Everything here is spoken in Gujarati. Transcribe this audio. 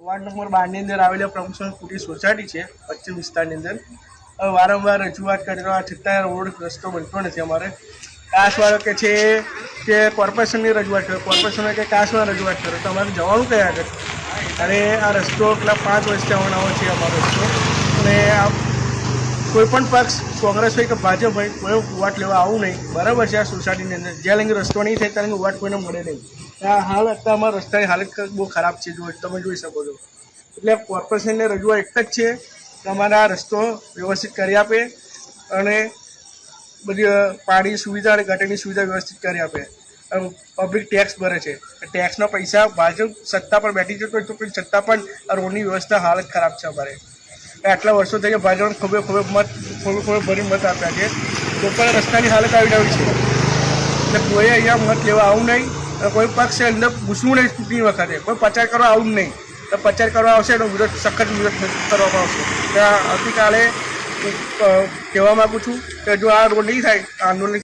વોર્ડ નંબર બારની અંદર આવેલા પ્રમોશન કુટી સોસાયટી છે, પશ્ચિમ વિસ્તારની અંદર. હવે વારંવાર રજૂઆત કરી રહ્યા છતાં રોડ રસ્તો બનતો નથી અમારે. કાશવાળો કે છે કે કોર્પોરેશનની રજૂઆત કરો કોર્પોરેશને કે કાશમાં રજૂઆત કરો, તો અમારે જવાનું કયા આગળ? અને આ રસ્તો પેલા પાંચ વર્ષથી આવવાનો છે અમારો રસ્તો. અને આ કોઈ પણ પક્ષ કોંગ્રેસ હોય કે ભાજપ હોય, કોઈ વોટ લેવા આવું નહીં. બરાબર છે આ સોસાયટીની અંદર. જ્યાં લગી રસ્તો નહીં થાય, ત્યાં વોટ કોઈને મળે નહીં. આ હાલ અત્યારે અમારા રસ્તાની હાલત બહુ ખરાબ છે. જો તમે જોઈ શકો છો. એટલે કોર્પોરેશનને રજૂઆત એક જ છે. આ રસ્તો વ્યવસ્થિત કરી આપે અને બધી પાણી સુવિધા અને ગટરની સુવિધા વ્યવસ્થિત કરી આપે. પબ્લિક ટેક્સ ભરે છે. ટેક્સના પૈસા ભાજપ સત્તા પર બેઠી છે તો તો છતાં પણ રોડની વ્યવસ્થા હાલત ખરાબ છે અમારે. આટલા વર્ષો થઈ ગયા ભાજપ ખૂબ ખૂબ મત ખૂબ ખૂબ ભરી મત આપ્યા છે. તો પણ રસ્તાની હાલત આવી રહી છે. એટલે કોઈ અહીંયા મત લેવા આવું નહીં કોઈ પક્ષે અંદર ઘૂસવું નહીં ચૂંટણી વખતે. કોઈ પ્રચાર કરવા આવું નહીં. તો પ્રચાર કરવા આવશે એનો વિરોધ, સખત વિરોધ કરવામાં આવશે. ત્યાં આવતીકાલે કહેવા માગું છું કે જો આ રોડ નહીં થાય આંદોલન